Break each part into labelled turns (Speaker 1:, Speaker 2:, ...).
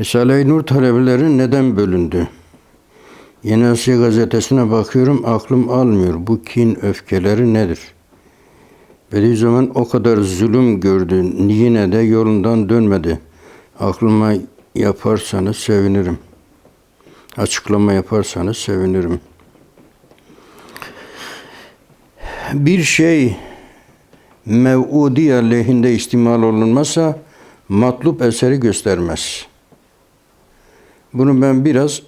Speaker 1: Risale-i Nur talebeleri neden bölündü? Yeni Asya gazetesine bakıyorum aklım almıyor. Bu kin öfkeleri nedir? Bediüzzaman o kadar zulüm gördü. Yine de yolundan dönmedi. Aklıma yaparsanız sevinirim. Açıklama yaparsanız sevinirim. Bir şey mev'udi aleyhinde istimal olunmazsa matlup eseri göstermez. Bunu ben biraz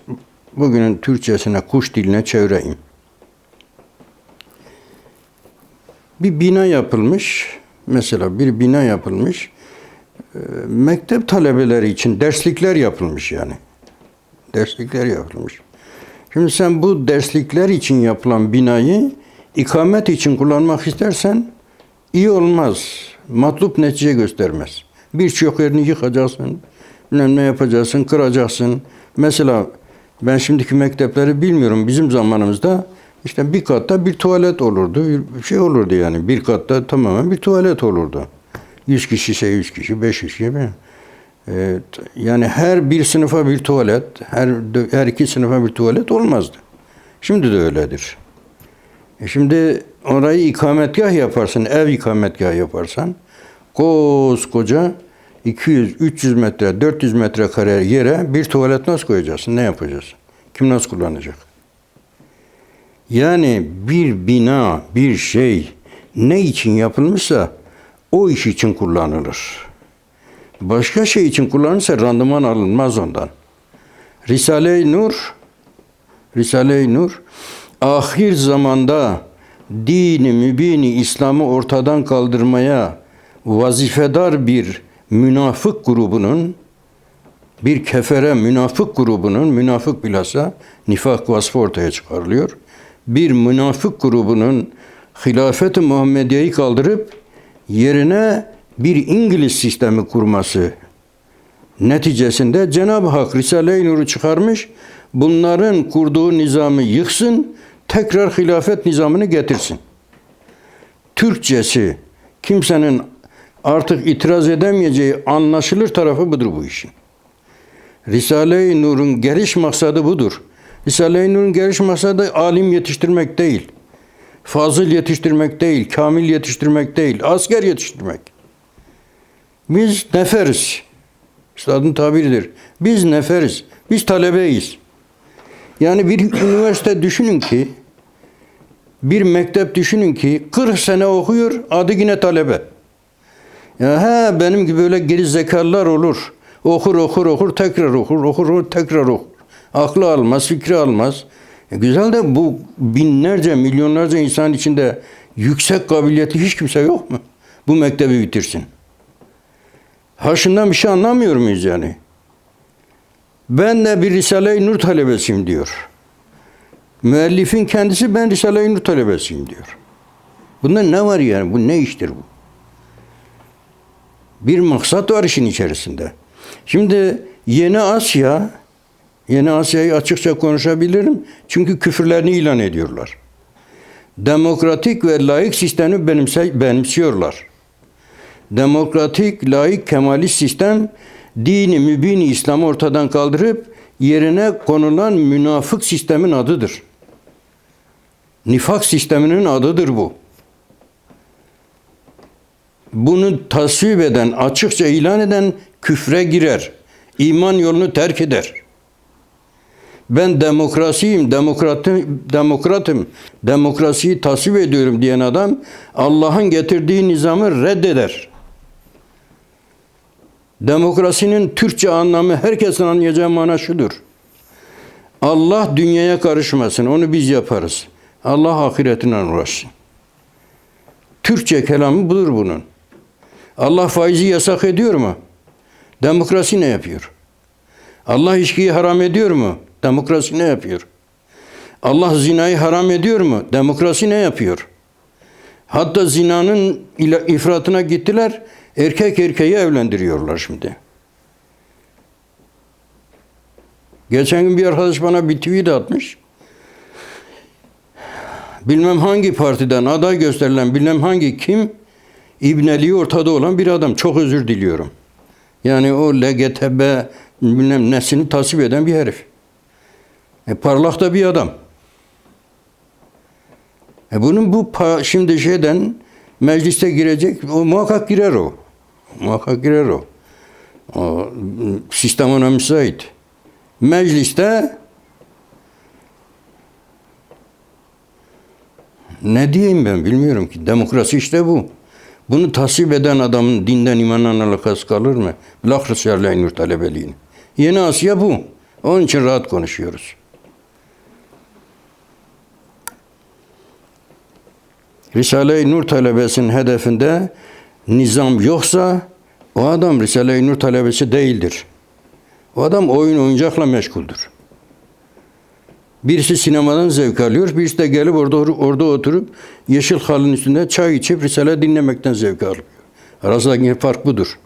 Speaker 1: bugünün Türkçesine, kuş diline çevireyim. Bir bina yapılmış, mesela bir bina yapılmış, e, mektep talebeleri için derslikler yapılmış yani. Derslikler yapılmış. Şimdi sen bu derslikler için yapılan binayı ikamet için kullanmak istersen iyi olmaz. Matlup netice göstermez. Birçok yerini yıkacaksın, ne yapacaksın, kıracaksın. Mesela ben şimdiki mektepleri bilmiyorum. Bizim zamanımızda işte bir katta bir tuvalet olurdu. Bir şey olurdu yani. Bir katta tamamen bir tuvalet olurdu. 100 kişi ise 100 kişi, 500 kişi. Ee, yani her bir sınıfa bir tuvalet, her her iki sınıfa bir tuvalet olmazdı. Şimdi de öyledir. E şimdi orayı ikametgah yaparsın, ev ikametgah yaparsan koskoca 200, 300 metre, 400 metrekare yere bir tuvalet nasıl koyacaksın? Ne yapacaksın? Kim nasıl kullanacak? Yani bir bina, bir şey ne için yapılmışsa o iş için kullanılır. Başka şey için kullanırsa randıman alınmaz ondan. Risale-i Nur Risale-i Nur ahir zamanda dini mübini İslam'ı ortadan kaldırmaya vazifedar bir münafık grubunun bir kefere münafık grubunun münafık bilhassa nifak vasfı ortaya çıkarılıyor. Bir münafık grubunun hilafet-i Muhammediye'yi kaldırıp yerine bir İngiliz sistemi kurması Neticesinde Cenab-ı Hak Risale-i Nur'u çıkarmış, bunların kurduğu nizamı yıksın, tekrar hilafet nizamını getirsin. Türkçesi kimsenin artık itiraz edemeyeceği anlaşılır tarafı budur bu işin. Risale-i Nur'un geliş maksadı budur. Risale-i Nur'un geliş maksadı alim yetiştirmek değil. Fazıl yetiştirmek değil, kamil yetiştirmek değil, asker yetiştirmek. Biz neferiz. Üstadın tabiridir. Biz neferiz. Biz talebeyiz. Yani bir üniversite düşünün ki, bir mektep düşünün ki 40 sene okuyor, adı yine talebe. Ya he benim gibi böyle geri zekalılar olur. Okur okur okur tekrar okur okur okur tekrar okur. Aklı almaz, fikri almaz. E güzel de bu binlerce, milyonlarca insan içinde yüksek kabiliyetli hiç kimse yok mu? Bu mektebi bitirsin. Haşından bir şey anlamıyor muyuz yani? Ben de bir Risale-i Nur talebesiyim diyor. Müellifin kendisi ben Risale-i Nur talebesiyim diyor. Bunda ne var yani? Bu ne iştir bu? Bir maksat var işin içerisinde. Şimdi Yeni Asya, Yeni Asya'yı açıkça konuşabilirim. Çünkü küfürlerini ilan ediyorlar. Demokratik ve layık sistemi benimse, benimsiyorlar demokratik, laik, kemalist sistem dini mübini İslam'ı ortadan kaldırıp yerine konulan münafık sistemin adıdır. Nifak sisteminin adıdır bu. Bunu tasvip eden, açıkça ilan eden küfre girer. İman yolunu terk eder. Ben demokrasiyim, demokratım, demokratım, demokrasiyi tasvip ediyorum diyen adam Allah'ın getirdiği nizamı reddeder. Demokrasinin Türkçe anlamı herkesin anlayacağı mana şudur. Allah dünyaya karışmasın, onu biz yaparız. Allah ahiretine uğraşsın. Türkçe kelamı budur bunun. Allah faizi yasak ediyor mu? Demokrasi ne yapıyor? Allah içkiyi haram ediyor mu? Demokrasi ne yapıyor? Allah zinayı haram ediyor mu? Demokrasi ne yapıyor? Hatta zinanın ifratına gittiler. Erkek erkeği evlendiriyorlar şimdi. Geçen gün bir arkadaş bana bir tweet atmış. Bilmem hangi partiden aday gösterilen bilmem hangi kim İbneliği ortada olan bir adam. Çok özür diliyorum. Yani o LGTB bilmem nesini tasvip eden bir herif. E, parlak da bir adam. E, bunun bu şimdi şeyden mecliste girecek, o muhakkak girer o. Muhakkak girer o. o sistem ona müsait. Mecliste ne diyeyim ben bilmiyorum ki. Demokrasi işte bu. Bunu tasvip eden adamın dinden imandan alakası kalır mı? Bilakis yerleyin talebeliğini. Yeni Asya bu. Onun için rahat konuşuyoruz. Risale-i Nur talebesinin hedefinde nizam yoksa o adam Risale-i Nur talebesi değildir. O adam oyun oyuncakla meşguldür. Birisi sinemadan zevk alıyor, birisi de gelip orada orada oturup yeşil halının üstünde çay içip Risale dinlemekten zevk alıyor. Arasındaki fark budur.